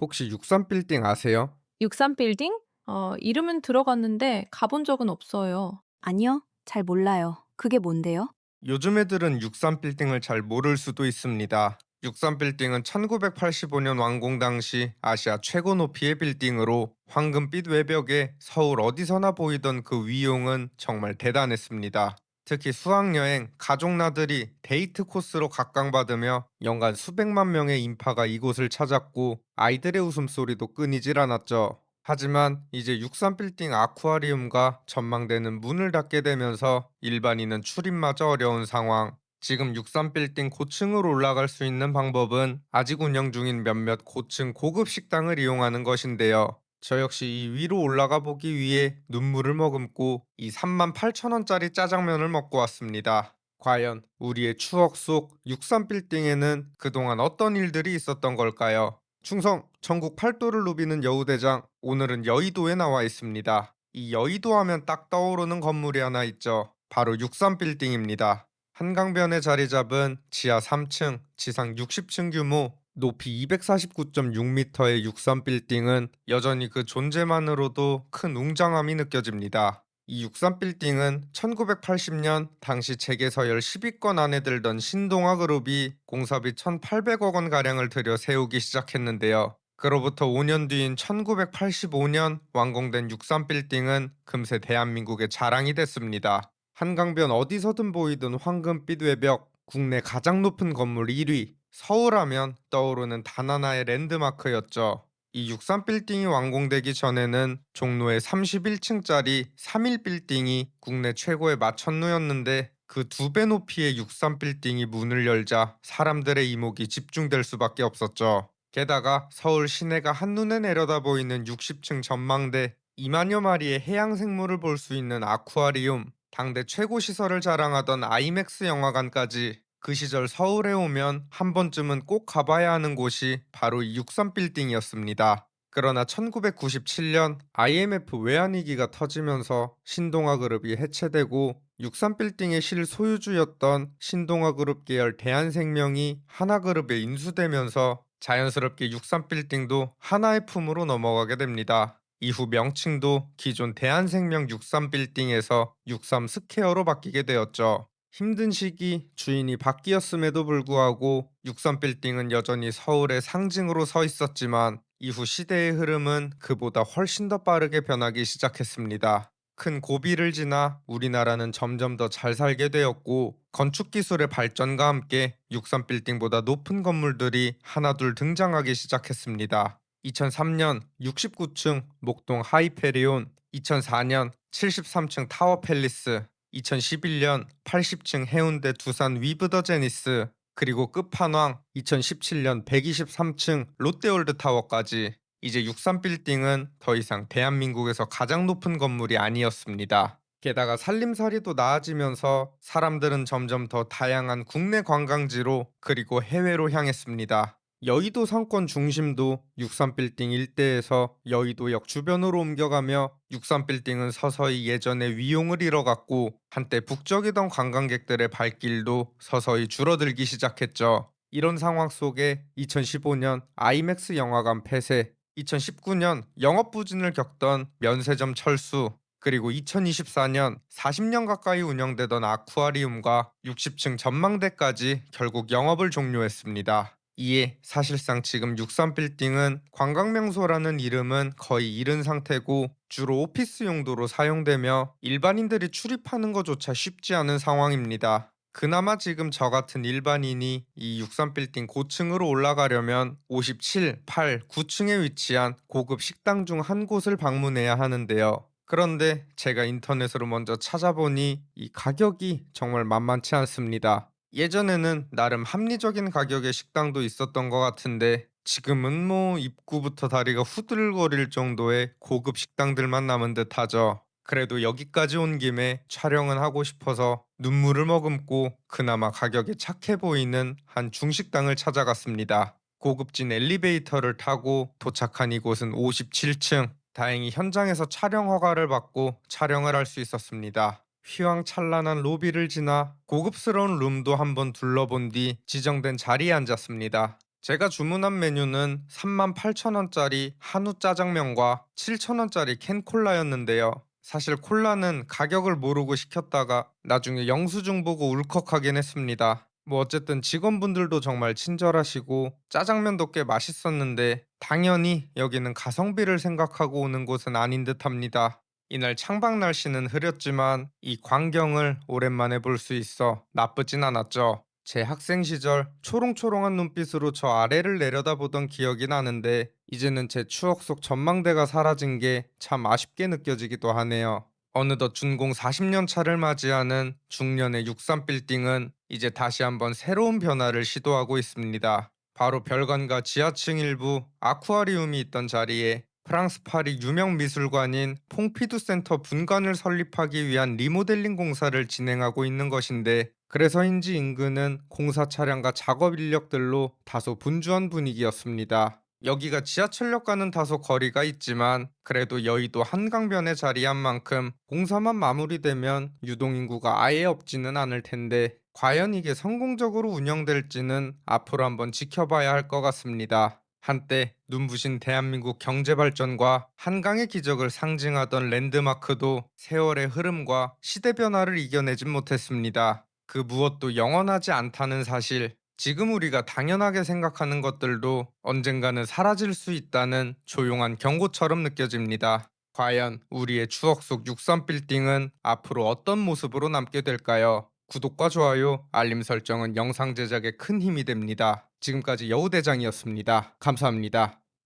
혹시 63빌딩 아세요? 63빌딩? 어, 이름은 들어갔는데 가본 적은 없어요. 아니요, 잘 몰라요. 그게 뭔데요? 요즘 애들은 63빌딩을 잘 모를 수도 있습니다. 63빌딩은 1985년 완공 당시 아시아 최고 높이의 빌딩으로 황금빛 외벽에 서울 어디서나 보이던 그 위용은 정말 대단했습니다. 특히 수학여행, 가족 나들이, 데이트 코스로 각광받으며 연간 수백만 명의 인파가 이곳을 찾았고 아이들의 웃음소리도 끊이질 않았죠. 하지만 이제 63빌딩 아쿠아리움과 전망대는 문을 닫게 되면서 일반인은 출입마저 어려운 상황. 지금 63빌딩 고층으로 올라갈 수 있는 방법은 아직 운영 중인 몇몇 고층 고급 식당을 이용하는 것인데요. 저 역시 이 위로 올라가 보기 위해 눈물을 머금고 이 3만 8천 원짜리 짜장면을 먹고 왔습니다. 과연 우리의 추억 속 63빌딩에는 그동안 어떤 일들이 있었던 걸까요? 충성 전국 팔도를 누비는 여우대장 오늘은 여의도에 나와 있습니다. 이 여의도 하면 딱 떠오르는 건물이 하나 있죠. 바로 63빌딩입니다. 한강변에 자리 잡은 지하 3층, 지상 60층 규모, 높이 249.6m의 63 빌딩은 여전히 그 존재만으로도 큰 웅장함이 느껴집니다. 이 63 빌딩은 1980년 당시 재계 서열 10위권 안에 들던 신동아 그룹이 공사비 1,800억 원 가량을 들여 세우기 시작했는데요. 그로부터 5년 뒤인 1985년 완공된 63 빌딩은 금세 대한민국의 자랑이 됐습니다. 한강변 어디서든 보이던 황금빛 외벽, 국내 가장 높은 건물 1위, 서울하면 떠오르는 단 하나의 랜드마크였죠. 이 63빌딩이 완공되기 전에는 종로의 31층짜리 31빌딩이 국내 최고의 마천루였는데 그 두 배 높이의 63빌딩이 문을 열자 사람들의 이목이 집중될 수밖에 없었죠. 게다가 서울 시내가 한눈에 내려다 보이는 60층 전망대, 2만여 마리의 해양 생물을 볼 수 있는 아쿠아리움, 당대 최고 시설을 자랑하던 아이맥스 영화관까지 그 시절 서울에 오면 한 번쯤은 꼭 가봐야 하는 곳이 바로 이 63빌딩이었습니다. 그러나 1997년 IMF 외환위기가 터지면서 신동아그룹이 해체되고 63빌딩의 실소유주였던 신동아그룹 계열 대한생명이 하나그룹에 인수되면서 자연스럽게 63빌딩도 하나의 품으로 넘어가게 됩니다. 이후 명칭도 기존 대한생명 63빌딩에서 63스퀘어로 바뀌게 되었죠. 힘든 시기 주인이 바뀌었음에도 불구하고 63빌딩은 여전히 서울의 상징으로 서 있었지만 이후 시대의 흐름은 그보다 훨씬 더 빠르게 변하기 시작했습니다. 큰 고비를 지나 우리나라는 점점 더 잘 살게 되었고 건축 기술의 발전과 함께 63빌딩보다 높은 건물들이 하나둘 등장하기 시작했습니다. 2003년 69층 목동 하이페리온, 2004년 73층 타워 팰리스, 2011년 80층 해운대 두산 위브더 제니스, 그리고 끝판왕 2017년 123층 롯데월드 타워까지 이제 63빌딩은 더 이상 대한민국에서 가장 높은 건물이 아니었습니다. 게다가 살림살이도 나아지면서 사람들은 점점 더 다양한 국내 관광지로 그리고 해외로 향했습니다. 여의도 상권 중심도 63빌딩 일대에서 여의도역 주변으로 옮겨가며 63빌딩은 서서히 예전의 위용을 잃어갔고 한때 북적이던 관광객들의 발길도 서서히 줄어들기 시작했죠. 이런 상황 속에 2015년 아이맥스 영화관 폐쇄, 2019년 영업 부진을 겪던 면세점 철수, 그리고 2024년 40년 가까이 운영되던 아쿠아리움과 60층 전망대까지 결국 영업을 종료했습니다. 이에 사실상 지금 63빌딩은 관광명소라는 이름은 거의 잃은 상태고 주로 오피스 용도로 사용되며 일반인들이 출입하는 것조차 쉽지 않은 상황입니다. 그나마 지금 저 같은 일반인이 이 63빌딩 고층으로 올라가려면 57, 8, 9층에 위치한 고급 식당 중 한 곳을 방문해야 하는데요. 그런데 제가 인터넷으로 먼저 찾아보니 이 가격이 정말 만만치 않습니다. 예전에는 나름 합리적인 가격의 식당도 있었던 것 같은데 지금은 뭐 입구부터 다리가 후들거릴 정도의 고급 식당들만 남은 듯 하죠. 그래도 여기까지 온 김에 촬영은 하고 싶어서 눈물을 머금고 그나마 가격이 착해 보이는 한 중식당을 찾아갔습니다. 고급진 엘리베이터를 타고 도착한 이곳은 57층. 다행히 현장에서 촬영 허가를 받고 촬영을 할 수 있었습니다. 휘황찬란한 로비를 지나 고급스러운 룸도 한번 둘러본 뒤 지정된 자리에 앉았습니다. 제가 주문한 메뉴는 38,000원짜리 한우 짜장면과 7,000원짜리 캔 콜라였는데요. 사실 콜라는 가격을 모르고 시켰다가 나중에 영수증 보고 울컥하긴 했습니다. 뭐 어쨌든 직원분들도 정말 친절하시고 짜장면도 꽤 맛있었는데 당연히 여기는 가성비를 생각하고 오는 곳은 아닌 듯합니다. 이날 창밖 날씨는 흐렸지만 이 광경을 오랜만에 볼 수 있어 나쁘진 않았죠. 제 학생 시절 초롱초롱한 눈빛으로 저 아래를 내려다보던 기억이 나는데 이제는 제 추억 속 전망대가 사라진 게 참 아쉽게 느껴지기도 하네요. 어느덧 준공 40년 차를 맞이하는 중년의 63 빌딩은 이제 다시 한번 새로운 변화를 시도하고 있습니다. 바로 별관과 지하층 일부 아쿠아리움이 있던 자리에 프랑스 파리 유명 미술관인 퐁피두 센터 분관을 설립하기 위한 리모델링 공사를 진행하고 있는 것인데 그래서인지 인근은 공사 차량과 작업 인력들로 다소 분주한 분위기였습니다. 여기가 지하철역과는 다소 거리가 있지만 그래도 여의도 한강변에 자리한 만큼 공사만 마무리되면 유동인구가 아예 없지는 않을 텐데 과연 이게 성공적으로 운영될지는 앞으로 한번 지켜봐야 할 것 같습니다. 한때 눈부신 대한민국 경제 발전과 한강의 기적을 상징하던 랜드마크도 세월의 흐름과 시대 변화를 이겨내진 못했습니다. 그 무엇도 영원하지 않다는 사실, 지금 우리가 당연하게 생각하는 것들도 언젠가는 사라질 수 있다는 조용한 경고처럼 느껴집니다. 과연 우리의 추억 속 63빌딩은 앞으로 어떤 모습으로 남게 될까요? 구독과 좋아요, 알림 설정은 영상 제작에 큰 힘이 됩니다. 지금까지 여우대장이었습니다. 감사합니다.